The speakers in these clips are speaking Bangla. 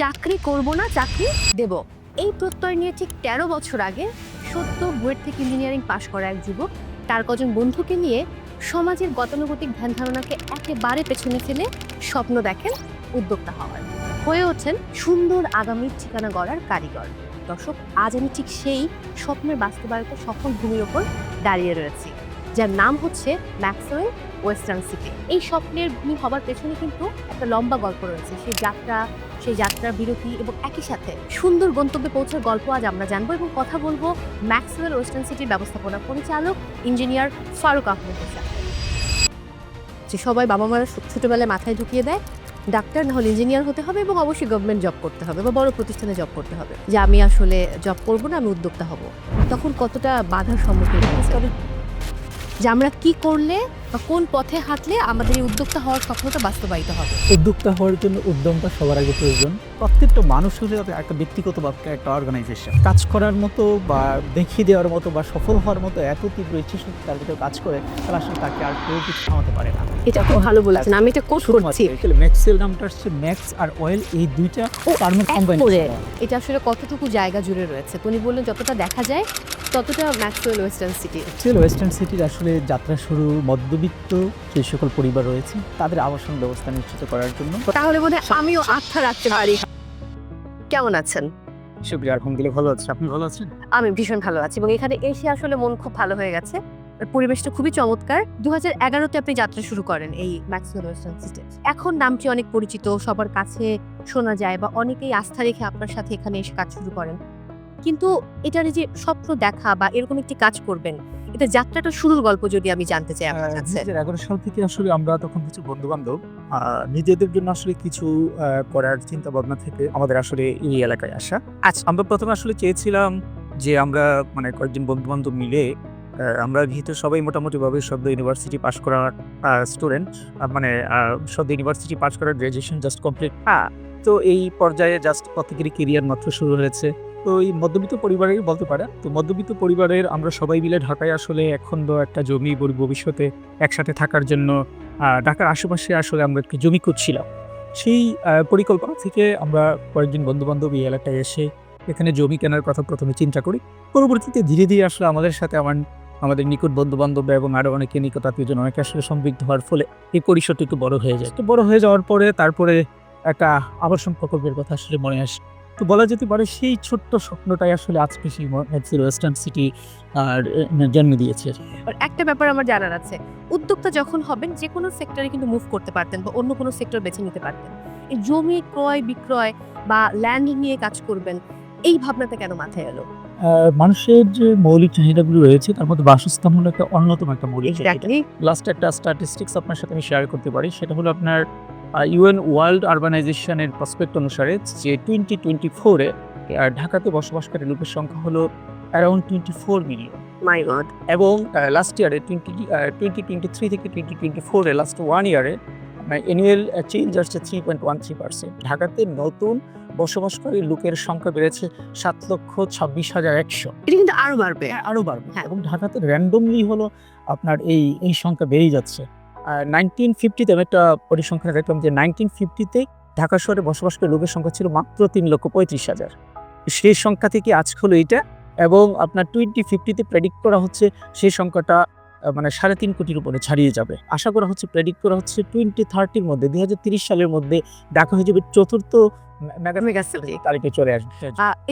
চাকরি করব না, চাকরি দেব। এই প্রত্যয় নিয়ে ঠিক তেরো বছর আগে সত্য বুয়েট থেকে ইঞ্জিনিয়ারিং পাশ করা এক যুবক, তার কজন বন্ধুকে নিয়ে সমাজের গতানুগতিক ধ্যান ধারণাকে একেবারে পেছনে ফেলে স্বপ্ন দেখেন উদ্যোক্তা হওয়ার। হয়ে ওঠেন সুন্দর আগামীর ঠিকানা গড়ার কারিগর। দর্শক, আজ আমি ঠিক সেই স্বপ্নের বাস্তবায়িত সফল ভূমির ওপর দাঁড়িয়ে রয়েছি, যার নাম হচ্ছে ম্যাক্সওয়েল ওয়েস্টার্ন সিটি এই স্বপ্নের ভূমি হবার পেছনে কিন্তু একটা লম্বা গল্প রয়েছে। সেই যাত্রা, সেই যাত্রার বিরতি এবং একই সাথে সুন্দর গন্তব্যে পৌঁছার গল্প আজ আমরা জানব এবং কথা বলব ম্যাক্সওয়েল ওয়েস্টার্ন সিটির ব্যবস্থাপনা পরিচালক ইঞ্জিনিয়ার ফারুক আহমেদের সাথে। যে সবাই বাবা ছো- ছোটবেলায় মাথায় ঢুকিয়ে দেয়, ডাক্তার না হলে ইঞ্জিনিয়ার হতে হবে এবং অবশ্যই গভর্নমেন্ট জব করতে হবে বা বড় প্রতিষ্ঠানে জব করতে হবে। যে আমি আসলে জব করব না, আমি উদ্যোক্তা হব। তখন কতটা বাধার সম্মুখীন হয়েছে? যে আমরা কি করলে বা কোন পথে হাঁটলে আমাদের এই উদ্যোক্তা হওয়ার স্বপ্নটা বাস্তবায়িত হবে? উদ্যোক্তা হওয়ার জন্য উদ্যমটা সবার আগে প্রয়োজন। প্রত্যেকটা মানুষের একটা ব্যক্তিগত বা একটা অর্গানাইজেশন কাজ করার মতো বা দেখিয়ে দেওয়ার মতো বা সফল হওয়ার মতো এত তীব্র ইচ্ছে শক্তি তার ভিতরে কাজ করে তাহলে আসলে তাকে আর কেউ কিছু থামাতে পারে না। এটা খুব ভালো বলেছেন। আমি এটা কোর্স করছি। ম্যাক্সেল নামটা হচ্ছে ম্যাক্স আর অয়েল এই দুইটা টার্মের কম্বাইন এটা আসলে কতটুকু জায়গা জুড়ে রয়েছে? উনি বললেন যতটা দেখা যায় ততটা Maxwell western city? Maxell western সিটির আসলে যাত্রা শুরু মধ্যবিত্ত যে সকল পরিবার রয়েছে তাদের আবাসন ব্যবস্থা নিশ্চিত করার জন্য। তাহলে বোধ আমিও আস্থা রাখতে পারি। কেমন আছেন? সুপ্রিয়া আলহামদুলিল্লাহ ভালো আছে। আপনি ভালো আছেন? আমি ভীষণ ভালো আছি এবং এখানে এসে আসলে মন খুব ভালো হয়ে গেছে। পরিবেশটা খুবই চমৎকার। দু হাজার এগারোতে আপনি যাত্রা শুরু করেন এই ম্যাক্সওয়েল ওয়েস্টার্ন সিটি। এখন নামটি অনেক পরিচিত সবার কাছে শোনা যায় বা অনেকেই আস্থা রেখে আপনার সাথে এখানে এসে কাজ শুরু করেন। কিন্তু এটার যে স্বপ্ন দেখা বা এরকম একটি কাজ করবেন এটা যাত্রাটা শুরুর গল্প যদি আমি জানতে চাই আপনার কাছে। এগারো সাল থেকে আসলে আমরা তখন কিছু বন্ধু বান্ধব নিজেদের জন্য আসলে কিছু করার চিন্তা ভাবনা থেকে আমাদের আসলে এই এলাকায় আসা। আচ্ছা। আমরা প্রথমে আসলে চেয়েছিলাম যে আমরা মানে কয়েকজন বন্ধু বান্ধব মিলে আমরা যেহেতু সবাই মোটামুটি ভাবে সদ্য ইউনিভার্সিটি পাশ করা স্টুডেন্ট মানে সদ্য ইউনিভার্সিটি পাশ করার গ্রাজুয়েশন জাস্ট কমপ্লিট তো এই পর্যায়ে জাস্ট প্রত্যেকেরই কেরিয়ার মাত্র শুরু হয়েছে। তো এই মধ্যবিত্ত পরিবারের বলতে পারে তো মধ্যবিত্ত পরিবারের আমরা সবাই মিলে ঢাকায় আসলে এখন তো একটা জমি ভবিষ্যতে একসাথে থাকার জন্য ঢাকার আশেপাশে আসলে আমরা একটি জমি খুঁজছিলাম। সেই পরিকল্পনা থেকে আমরা কয়েকজন বন্ধু বান্ধব এই এলাকায় এসে এখানে জমি কেনার কথা প্রথমে চিন্তা করি। পরবর্তীতে ধীরে ধীরে আসলে আমাদের সাথে আমার, আমাদের নিকট বন্ধু বান্ধব এবং আরও অনেকে নিকট আত্মীয়জন অনেকে আসলে সম্পৃক্ত হওয়ার ফলে এই পরিসরটি একটু বড় হয়ে যায়। তো বড় হয়ে যাওয়ার পরে তারপরে একটা আবাসন প্রকল্পের কথা আসলে মনে আসে। তো বলা যেতে পারে সেই ছোট্ট স্বপ্নটাই আসলে আজকে সেই ওয়েস্টার্ন সিটি আর জন্ম দিয়েছে। আর একটা ব্যাপার আমার জানার আছে। উদ্যোক্তা যখন হবেন যে কোনো সেক্টরে কিন্তু মুভ করতে পারতেন বা অন্য কোনো সেক্টর বেছে নিতে পারতেন। এই জমি ক্রয় বিক্রয় বা ল্যান্ড নিয়ে কাজ করবেন এই ভাবনাটা কেন মাথায় এলো? মানুষের যে মৌলিক চাহিদাগুলো রয়েছে তার মধ্যে বাসস্থান হলো একটা অন্যতম একটা মৌলিক চাহিদা। লাস্ট একটা স্ট্যাটিস্টিক্স আপনার সাথে আমি শেয়ার করতে পারি। সেটা হলো আপনার ইউএন ওয়ার্ল্ড আরবানাইজেশনের প্রসপেক্ট অনুসারে যে টোয়েন্টি টোয়েন্টি ফোরে ঢাকাতে বসবাসকারী লোকের সংখ্যা হলো around twenty four million my god এবং লাস্ট ইয়ারে টোয়েন্টি টোয়েন্টি টোয়েন্টি থ্রি থেকে টোয়েন্টি টোয়েন্টি ফোরে লাস্ট ওয়ান ইয়ারে অ্যানুয়াল চেঞ্জ আসছে three point one three percent ঢাকাতে নতুন বসবাসকারী লোকের সংখ্যা বেড়েছে সাত লক্ষ ছাব্বিশ হাজার একশো। এটা কিন্তু আরও বাড়বে। আরও বাড়বে। হ্যাঁ। এবং ঢাকাতে র্যান্ডমলি হলো আপনার এই এই সংখ্যা বেড়েই যাচ্ছে। নাইনটিন ফিফটিতে আমি একটা পরিসংখ্যান দেখলাম যে নাইনটিন ফিফটিতে ঢাকা শহরে বসবাসকারী লোকের সংখ্যা ছিল মাত্র তিন লক্ষ পঁয়ত্রিশ হাজার। সেই সংখ্যা থেকে আজকে হলো এইটা এবং আপনার টোয়েন্টি ফিফটিতে প্রেডিক্ট করা হচ্ছে সেই সংখ্যাটা মানে সাড়ে তিন কোটির উপরে ছাড়িয়ে যাবে। আশা করা হচ্ছে প্রেডিক্ট করা হচ্ছে টোয়েন্টি থার্টির মধ্যে দুই হাজার তিরিশ সালের মধ্যে ঢাকা হয়ে যাবে চতুর্থ। তারিখে চলে আসবে।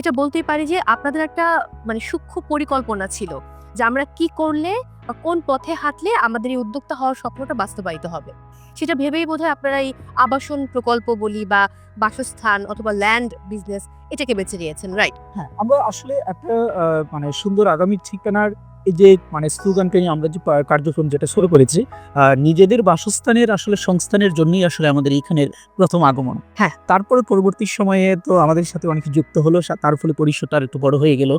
এটা বলতেই পারি যে আপনাদের একটা মানে সূক্ষ্ম পরিকল্পনা ছিল যে আমরা কি করলে বা কোন পথে হাঁটলে আমাদের এই উদ্যোক্তা হওয়ার স্বপ্নটা বাস্তবায়িত হবে? সেটা ভেবেই বোধহয় আপনারা এই আবাসন প্রকল্প বলি বা বাসস্থান অথবা ল্যান্ড বিজনেস এটাকে বেছে নিয়েছেন রাইট হ্যাঁ আমরা আসলে একটা মানে সুন্দর আগামী ঠিকানার এই যে মানে স্লোগানটা নিয়ে আমরা যে কার্যক্রম যেটা শুরু করেছি নিজেদের বাসস্থানের আসলে সংস্থানের জন্যই আসলে আমাদের এখানের প্রথম আগমন। হ্যাঁ। তারপরে পরবর্তী সময়ে তো আমাদের সাথে অনেকে যুক্ত হলো তার ফলে পরিসরটা একটু বড় হয়ে গেল।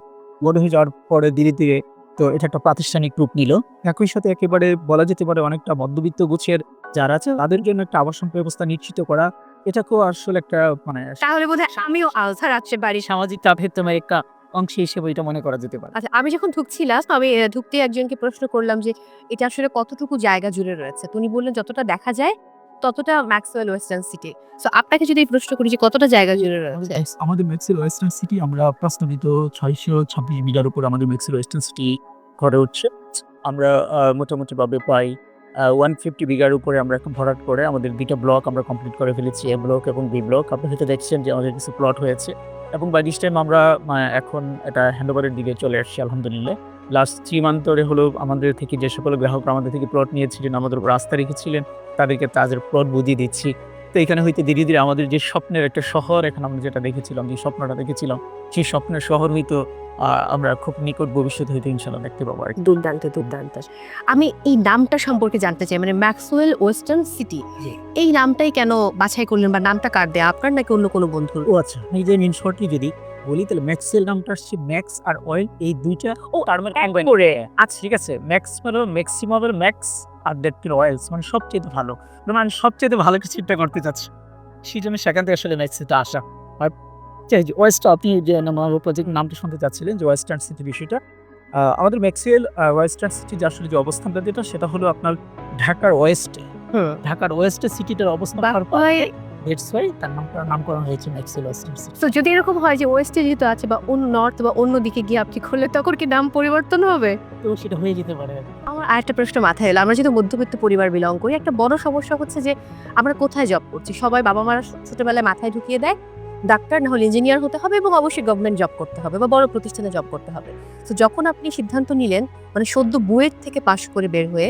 বড় হয়ে যাওয়ার পরে ধীরে ধীরে তো এটা একটা প্রাতিষ্ঠানিক রূপ নিল। একই সাথে একেবারে বলা যেতে পারে অনেকটা মধ্যবিত্ত গোছের যারা আছে তাদের জন্য একটা আবাসন ব্যবস্থা নিশ্চিত করা এটাকেও আসলে একটা মানে তাহলে বোধহয় আমিও আলসার আছে পারি সামাজিক চাপের তোমার একটা অংশ হিসেবে এটা মনে করা যেতে পারে। আচ্ছা আমি যখন ঢুকছিলাম আমি ঢুকতে একজনকে প্রশ্ন করলাম যে এটা আসলে কতটুকু জায়গা জুড়ে রয়েছে? তো উনি বললেন যতটা দেখা যায় ততটা ম্যাক্সওয়েল ওয়েস্টার্ন সিটি। সো আপনাকে যদি প্রশ্ন করি যে কতটা জায়গা জুড়ে রয়েছে? আমাদের মেক্সিল ওয়েস্টার্ন সিটি আমরা প্রস্তাবিত ছয়শো ছাব্বিশ বিঘার উপর আমাদের মেক্সিল ওয়েস্টার্ন সিটি গড়ে উঠছে। আমরা মোটামুটিভাবে পাই ওয়ান ফিফটি বিঘার উপরে আমরা এখন ভরাট করে আমাদের দুইটা ব্লক আমরা কমপ্লিট করে ফেলেছি এ ব্লক এবং বি ব্লক আপনি হয়তো দেখছেন যে আমাদের কিছু প্লট হয়েছে এবং বাই দিস টাইম আমরা এখন এটা হ্যান্ডওভারের দিকে চলে আসছি আলহামদুলিল্লাহ। লাস্ট থ্রি মান্থ ধরে হলো আমাদের থেকে যে সকল গ্রাহকরা আমাদের থেকে প্লট নিয়েছিলেন আমাদের উপর আস্থা রেখেছিলেন। তাদেরকে তাদের প্লট বুঝিয়ে দিচ্ছি। তো এখানে হইতে ধীরে ধীরে আমাদের যে স্বপ্নের একটা শহর এখানে আমরা যেটা দেখেছিলাম যে স্বপ্নটা দেখেছিলাম সেই স্বপ্নের শহর হইতো আমরা খুব নিকট ভবিষ্যৎ হইতে ইনশাল্লাহ দেখতে পাবো আর দুর্দান্ত দুর্দান্ত। আমি এই নামটা সম্পর্কে জানতে চাই মানে ম্যাক্সওয়েল ওয়েস্টার্ন সিটি এই নামটাই কেন বাছাই করলেন বা নামটা কার দেয়া আপনার নাকি অন্য কোনো বন্ধুর? ও আচ্ছা এই যে ইন শর্টলি যদি বলি তাহলে ম্যাক্সেল নামটা আসছে ম্যাক্স আর অয়েল এই দুইটা ও তার মানে কম্বাইন করে। আচ্ছা ঠিক আছে ম্যাক্স মানে maximum max that kilo oils মানে সবচেয়ে ভালো। মানে সবচেয়ে ভালো কিছু চিন্তা করতে চাচ্ছি। সেই জন্য সেখান থেকে আসলে ম্যাক্সিটা আসা। আর ওয়েস্ট আপনি যে আমার প্রজেক্ট নামটা শুনতে চাচ্ছিলেন যে ওয়েস্টার্ন সিটি বিষয়টা আমাদের ম্যাক্সিয়েল ওয়েস্টার্ন সিটি যে আসলে যে অবস্থানটা যেটা সেটা হলো আপনার ঢাকার ওয়েস্টে ঢাকার ওয়েস্টে সিটিটার অবস্থান দ্যাটস ওয়াই তার নামটা নামকরণ হয়েছে ম্যাক্সিয়েল ওয়েস্টার্ন তো যদি এরকম হয় যে ওয়েস্টে যেহেতু আছে বা অন্য নর্থ বা অন্য দিকে গিয়ে আপনি খুললে তখন কি নাম পরিবর্তন হবে? তো সেটা হয়ে যেতে পারে। আমার আরেকটা প্রশ্ন মাথায় এলো। আমরা যেহেতু মধ্যবিত্ত পরিবার বিলং করি একটা বড় সমস্যা হচ্ছে যে আমরা কোথায় জব করছি? সবাই বাবা মারা ছোটবেলায় মাথায় ঢুকিয়ে দেয় ডাক্তার না হলে ইঞ্জিনিয়ার হতে হবে এবং অবশ্যই গভর্নমেন্ট জব করতে হবে বা বড় প্রতিষ্ঠানে জব করতে হবে। তো যখন আপনি সিদ্ধান্ত নিলেন মানে সদ্য বুয়েট থেকে পাশ করে বের হয়ে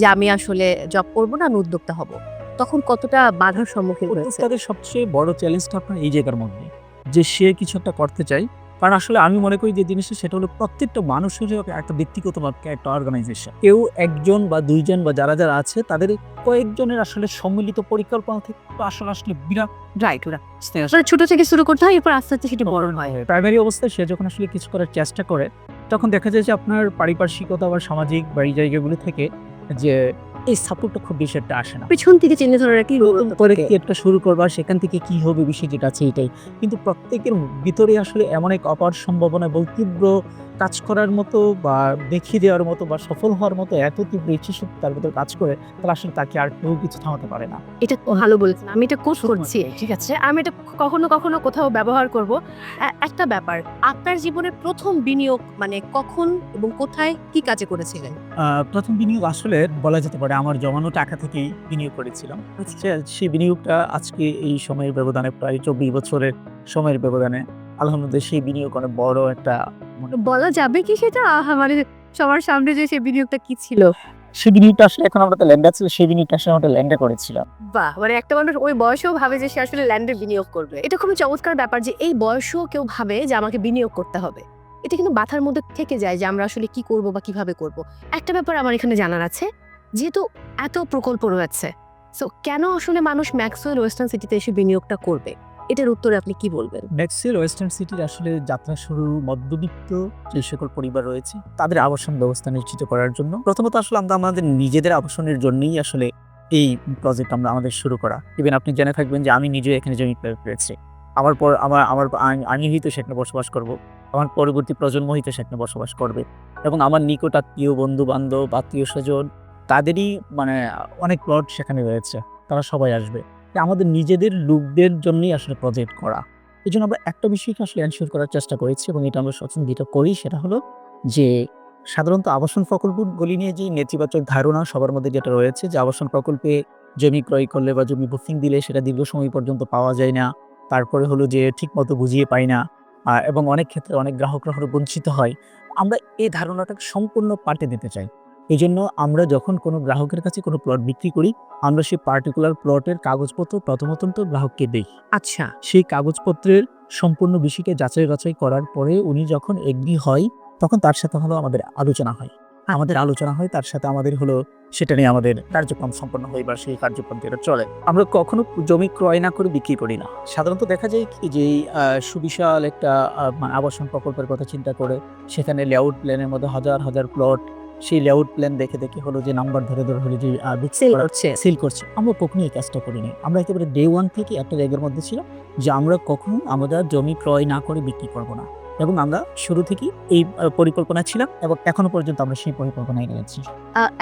যে আমি আসলে জব করব না আমি উদ্যোক্তা হব। তখন কতটা বাধার সম্মুখীন হয়েছে? তাদের সবচেয়ে বড় চ্যালেঞ্জটা আপনার এই জায়গার মধ্যে যে সে কিছু একটা করতে চায়। কারণ আসলে আমি মনে করি যে জিনিসটা সেটা হলো প্রত্যেকটা মানুষের একটা ব্যক্তিগত একটা অর্গানাইজেশন কেউ একজন বা দুইজন বা যারা যারা আছে তাদের কয়েকজনের আসলে সম্মিলিত পরিকল্পনা থেকে তো আসলে আসলে বিরাট রাইট আসলে ছোট থেকে শুরু করতে হয় এরপর আস্তে আস্তে সেটা বড় হয়। প্রাইমারি অবস্থায় সে যখন আসলে কিছু করার চেষ্টা করে তখন দেখা যায় যে আপনার পারিপার্শ্বিকতা বা সামাজিক বা এই জায়গাগুলো থেকে যে এই সাপোর্টটা খুব বেশি একটা আসে না। পিছন থেকে চিনে ধরে রাখি করে কি একটা শুরু করবা সেখান থেকে কি হবে বিষয় যেটা আছে এটাই। কিন্তু প্রত্যেকের ভিতরে আসলে এমন এক অপার সম্ভাবনা এবং তীব্র কাজ করার মতো বা দেখিয়ে দেওয়ার মতো বা সফল হওয়ার মতো এত তীব্র ইচ্ছে শক্তি তার ভিতরে কাজ করে তাহলে আসলে তাকে আর কেউ কিছু থামাতে পারে না। এটা ভালো বলেছেন। আমি এটা কোর্স করছি ঠিক আছে? আমি এটা কখনো কখনো কোথাও ব্যবহার করব। একটা ব্যাপার আপনার জীবনের প্রথম বিনিয়োগ মানে কখন এবং কোথায় কি কাজে করেছিলেন? প্রথম বিনিয়োগ আসলে বলা যেতে পারে আমার জমানো টাকা থেকেই বিনিয়োগ করেছিলাম। সে- সেই বিনিয়োগটা আজকে এই সময়ের ব্যবধানে প্রায় চব্বিশ বছরের সময়ের ব্যবধানে আলহামদুলিল্লাহ সেই বিনিয়োগ অনেক বড় একটা বলা যাবে কি সেটা? মানে সবার সামনে যে সেই বিনিয়োগটা কি ছিল? সেই বিনিয়োগটা আসলে এখন আমরা তো ল্যান্ডে ছিল সেই বিনিয়োগটা আসলে আমরা ল্যান্ডে করেছিলাম। বাহ মানে একটা মানুষ ওই বয়সেও ভাবে যে সে আসলে ল্যান্ডে বিনিয়োগ করবে। এটা খুবই চমৎকার ব্যাপার যে এই বয়সেও কেউ ভাবে যে আমাকে বিনিয়োগ করতে হবে। এটা কিন্তু মাথার মধ্যে থেকে যায় যে আমরা আসলে কি করব বা কীভাবে করব। একটা ব্যাপার আমার এখানে জানার আছে। যেহেতু এত প্রকল্প রয়েছে সো কেন আসলে মানুষ ম্যাক্সওয়েল ওয়েস্টার্ন সিটিতে এসে বিনিয়োগটা করবে? এটার উত্তরে আপনি কি বলবেন? নেক্সটের ওয়েস্টার্ন সিটির আসলে যাত্রা শুরু মধ্যবিত্ত যে সকল পরিবার রয়েছে, তাদের আবাসন ব্যবস্থা নিশ্চিত করার জন্য। প্রথমত আসলে আমরা আমাদের নিজেদের আবাসনের জন্যই আসলে এই প্রজেক্ট আমরা আমাদের শুরু করা। ইভেন আপনি জেনে থাকবেন যে আমি নিজে এখানে জমি করেছি। আমার পর আমার আমার আমি- আমি হয়তো সেখানে বসবাস করব। আমার পরবর্তী প্রজন্ম হয়তো সেখানে বসবাস করবে। এবং আমার নিকট আত্মীয় বন্ধু বান্ধব আত্মীয় স্বজন তাদেরই মানে অনেক প্লট সেখানে রয়েছে, তারা সবাই আসবে। আমাদের নিজেদের লোকদের জন্যই আসলে প্রজেক্ট করা। এই জন্য আমরা একটা বিষয়কে আসলে এনশিওর করার চেষ্টা করেছি এবং এটা আমরা যেটা করি, সেটা হলো যে সাধারণত আবাসন প্রকল্পগুলি নিয়ে যে নেতিবাচক ধারণা সবার মধ্যে যেটা রয়েছে, যে আবাসন প্রকল্পে জমি ক্রয় করলে বা জমি বুকিং দিলে সেটা দীর্ঘ সময় পর্যন্ত পাওয়া যায় না, তারপরে হলো যে ঠিকমতো বুঝিয়ে পাই না এবং অনেক ক্ষেত্রে অনেক গ্রাহকরা হলো বঞ্চিত হয়। আমরা এই ধারণাটাকে সম্পূর্ণ পাল্টে দিতে চাই। এই জন্য আমরা যখন কোনো গ্রাহকের কাছে কোনো প্লট বিক্রি করি আমরা সেই পার্টিকুলার প্লটের কাগজপত্র প্রথমত তো গ্রাহককে দিই। আচ্ছা। সেই কাগজপত্রের সম্পূর্ণ বিষয়কে যাচাই বাছাই করার পরে উনি যখন এগ্রি হয় তখন তার সাথে হলো আমাদের আলোচনা হয়। আমাদের আলোচনা হয় তার সাথে আমাদের হলো সেটা নিয়ে আমাদের কার্যক্রম সম্পন্ন হয় বা সেই কার্যক্রম যেটা চলে। আমরা কখনো জমি ক্রয় না করে বিক্রি করি না। সাধারণত দেখা যায় কি যে সুবিশাল একটা মানে আবাসন প্রকল্পের কথা চিন্তা করে সেখানে লেআউট প্ল্যানের মধ্যে হাজার হাজার প্লট সেই লেআউট প্ল্যান দেখে দেখে হলো যে নাম্বার ধরে ধরে হলো যে সেল করছে। সেল করছে। আমরা কখনোই এই কাজটা করিনি। আমরা একেবারে ডে ওয়ান থেকে একটা জায়গার মধ্যে ছিল যে আমরা কখনো আমরা জমি ক্রয় না করে বিক্রি করব না। এবং আমরা শুরু থেকেই এই পরিকল্পনা ছিলাম এবং এখনও পর্যন্ত আমরা সেই পরিকল্পনায় রয়েছি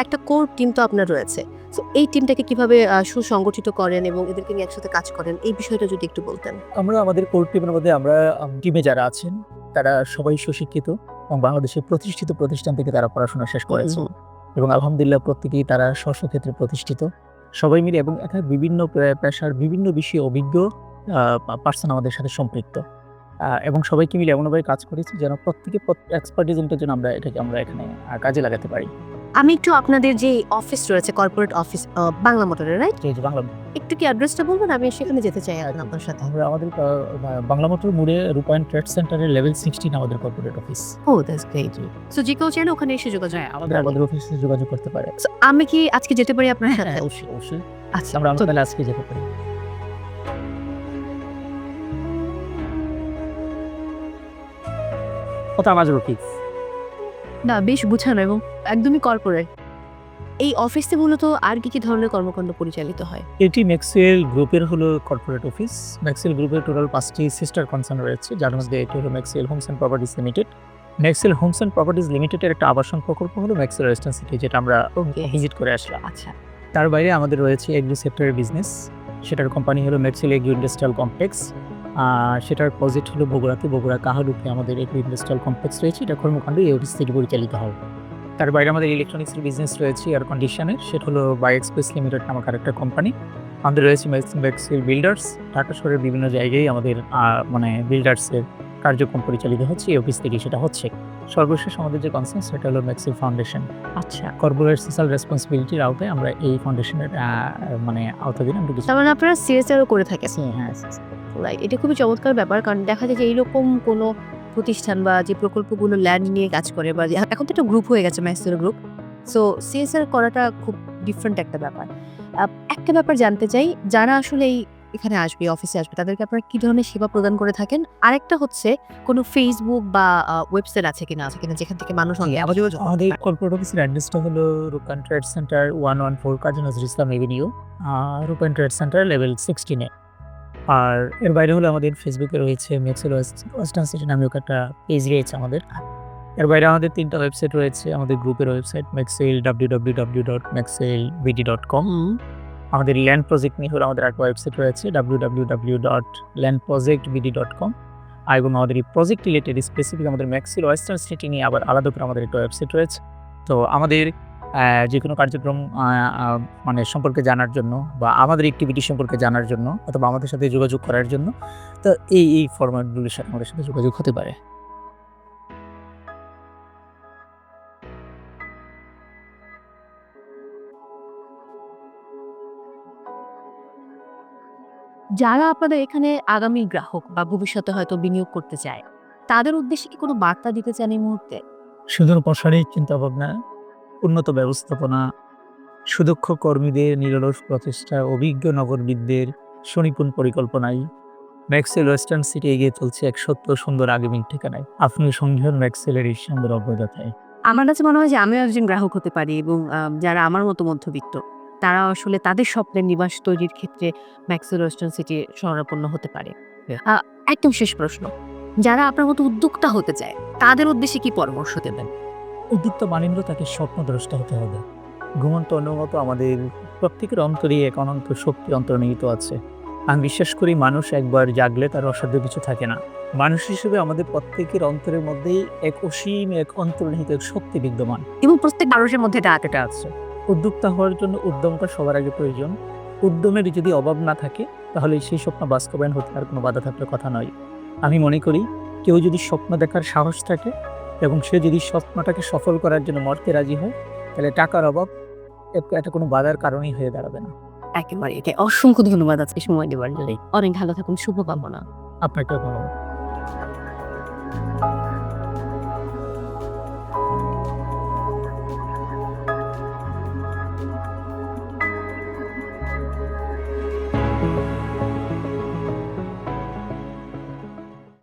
একটা কোর টিম তো আপনার রয়েছে। তো এই টিমটাকে কীভাবে সুসংগঠিত করেন এবং এদেরকে নিয়ে একসাথে কাজ করেন এই বিষয়টা যদি একটু বলতেন। আমরা আমাদের কোর টিমের মধ্যে আমরা টিমে যারা আছেন তারা সবাই সুশিক্ষিত। এবং বাংলাদেশের প্রতিষ্ঠিত প্রতিষ্ঠান থেকে তারা পড়াশোনা শেষ করেছে। এবং আলহামদুলিল্লাহ প্রত্যেকেই তারা স্ব ক্ষেত্রে প্রতিষ্ঠিত। সবাই মিলে এবং এখানে বিভিন্ন পেশার বিভিন্ন বিষয়ে অভিজ্ঞ পার্সন আমাদের সাথে সম্পৃক্ত। এবং সবাইকে মিলে এমনভাবে কাজ করেছি যেন প্রত্যেকে এক্সপার্টিজমটার জন্য আমরা এটাকে আমরা এখানে কাজে লাগাতে পারি। আমি একটু আপনাদের যে অফিস রয়েছে কর্পোরেট অফিস বাংলা মোটরের রাইট যে বাংলা একটু কি অ্যাড্রেসটা বলবেন? আমি সেখানে যেতে চাই আপনার সাথে। আমরা আমাদের বাংলা মোটর মোড়ে রূপায়ণ ট্রেড সেন্টারের লেভেল সিক্সটিন আমাদের corporate office oh that's great so যে কেউ চাইলে ওখানে এসে যোগাযোগ আমাদের আমাদের অফিসে যোগাযোগ করতে পারে। So, আমি কি আজকে যেতে পারি আপনার সাথে? হ্যাঁ অবশ্যই অবশ্যই। আচ্ছা আমরা আমরা তাহলে আজকে যেতে পারি। কত আমাদের অফিস না বেশ গুছানো এবং একদমই কর্পোরেট এই অফিসে মূলত আর কি কি ধরনের কর্মকাণ্ড পরিচালিত হয়? এটি ম্যাক্সওয়েল গ্রুপের হলো কর্পোরেট অফিস ম্যাক্সওয়েল গ্রুপের টোটাল পাঁচটি সিস্টার কনসার্ন রয়েছে যার মধ্যে এটি হলো Maxwell homes and properties limited Maxwell homes and properties লিমিটেডের একটা আবাসন প্রকল্প হলো ম্যাক্সওয়েল ওয়েস্টার্ন সিটি যেটা আমরা ভিজিট করে আসলাম। আচ্ছা। তার বাইরে আমাদের রয়েছে এগ্রি সেক্টরের বিজনেস সেটার কোম্পানি হলো মেক্সিল এগ্রি ইন্ডাস্ট্রিয়াল কমপ্লেক্স সেটার প্রজেক্ট হলো বগুড়াতে। বগুড়া কাহালুকে আমাদের একটি ইন্ডাস্ট্রিয়াল কমপ্লেক্স রয়েছে। এটা কর্মকাণ্ড এই অফিস থেকে পরিচালিত হয় তার বাইরে আমাদের ইলেকট্রনিক্সের বিজনেস রয়েছে এয়ার কন্ডিশনের সেটা হলো বাই এক্সপ্রেস লিমিটেড নামক আরেকটা কোম্পানি আমাদের রয়েছে মেক্সিল বিল্ডার্স ঢাকা শহরের বিভিন্ন জায়গায় আমাদের মানে বিল্ডার্সের কার্যক্রম পরিচালিত হচ্ছে এই অফিস থেকে সেটা হচ্ছে। সর্বশেষ আমাদের যে কনসার্ন সেটা হলো মেক্সিল ফাউন্ডেশন আচ্ছা। কর্পোরেট সোশ্যাল রেসপন্সিবিলিটির আওতায় আমরা এই ফাউন্ডেশনের মানে আওতাধীন আমরা কিছু তার মানে আপনারা সিএসআরও করে থাকেন? হ্যাঁ রাইট এটা খুবই চমৎকার ব্যাপার কারণ দেখা যায় যে এইরকম কোনো প্রতিষ্ঠান বা যে প্রকল্পগুলো ল্যান্ড নিয়ে কাজ করে বা এখন তো একটা গ্রুপ হয়ে গেছে ম্যাসের গ্রুপ সো সিএসআর করাটা খুব ডিফারেন্ট একটা ব্যাপার। একটা ব্যাপার জানতে চাই যারা আসলে এই এখানে আসবে অফিসে আসবে তাদেরকে আপনারা কি ধরনের সেবা প্রদান করে থাকেন? আরেকটা হচ্ছে কোনো ফেসবুক বা ওয়েবসাইট আছে কিনা আছে কিনা যেখান থেকে মানুষ আমাদের পারে? কর্পোরেট অফিসের অ্যাড্রেসটা হলো Rupayan trade centre one one four Kazi Nazrul Islam avenue Rupayan trade centre level সিক্সটিনে আর এর বাইরে হলো আমাদের ফেসবুকে রয়েছে মেক্সেল ওয়েস্টার্ন সিটি নামেও একটা পেজ রয়েছে আমাদের। এর বাইরে আমাদের তিনটা ওয়েবসাইট রয়েছে আমাদের গ্রুপের website Maxell W W W dot Maxell BD dot com আমাদের ল্যান্ড প্রজেক্ট নিয়ে হলো আমাদের একটা ওয়েবসাইট রয়েছে W W W dot land project BD dot com এবং আমাদের এই প্রজেক্ট রিলেটেড স্পেসিফিক আমাদের ম্যাক্সিল ওয়েস্টার্ন সিটি নিয়ে আবার আলাদা করে আমাদের একটা ওয়েবসাইট রয়েছে। তো আমাদের যে কোনো কার্যক্রম মানে সম্পর্কে জানার জন্য বা আমাদের অ্যাক্টিভিটি সম্পর্কে জানার জন্য অথবা আমাদের সাথে যোগাযোগ করার জন্য, তো এই এই ফরম্যাটগুলোর সাথে আমাদের সাথে যোগাযোগ হতে পারে। যারা আপনাদের এখানে আগামী গ্রাহক বা ভবিষ্যতে হয়তো বিনিয়োগ করতে চায় তাদের উদ্দেশ্যে কি কোনো বার্তা দিতে চান এই মুহূর্তে? সুদূর প্রসারী চিন্তাভাবনা উন্নত ব্যবস্থাপনা সুদক্ষ কর্মীদের নিরলস প্রচেষ্টা অভিজ্ঞ নগরবিদদের সুনিপুণ পরিকল্পনায়। ম্যাক্সেল ওয়েস্টার্ন সিটি এগিয়ে চলছে এক সত্য সুন্দর আগামী ঠিকানায়। আপনি সঙ্গী হন ম্যাক্সেলের এই সুন্দর আমার কাছে মনে হয় যে আমিও একজন গ্রাহক হতে পারি এবং যারা আমার মতো মধ্যবিত্ত। তারা আসলে তাদের স্বপ্নের নিবাস তৈরির ক্ষেত্রে ম্যাক্সেল ওয়েস্টার্ন সিটি শরণাপন্ন হতে পারে। একদম শেষ প্রশ্ন। যারা আপনার মতো উদ্যোক্তা হতে চায় তাদের উদ্দেশ্যে কি পরামর্শ দেবেন? উদ্যুক্ত মানিন্দ্র তাকে স্বপ্নদ্রষ্টা হতে হবে। ঘুমন্ত অনুগত আমাদের প্রত্যেকের অন্তরে এক অনন্ত শক্তি অন্তর্নিহিত আছে। আমি বিশ্বাস করি মানুষ একবার জাগলে তার অসাধ্য কিছু থাকে না। মানুষ হিসেবে আমাদের প্রত্যেকের অন্তরের মধ্যেই এক অসীম এক অন্তর্নিহিত এক শক্তি বিদ্যমান। এবং প্রত্যেক মানুষের মধ্যে এটা আছে। উদ্যোক্তা হওয়ার জন্য উদ্যমটা সবার আগে প্রয়োজন। উদ্যমের যদি অভাব না থাকে তাহলে সেই স্বপ্ন বাস্তবায়ন হতে আর কোনো বাধা থাকলে কথা নয়। আমি মনে করি কেউ যদি স্বপ্ন দেখার সাহস থাকে এবং সে যদি স্বপ্নটাকে সফল করার জন্য মরতে রাজি হয় তাহলে টাকার অভাব এটা কোনো বাধার কারণেই হয়ে দাঁড়াবে না। একেবারে একে অসংখ্য ধন্যবাদ আজকে সময় দেওয়ার জন্য। অনেক ভালো থাকুন শুভকামনা। আপনাকে ধন্যবাদ।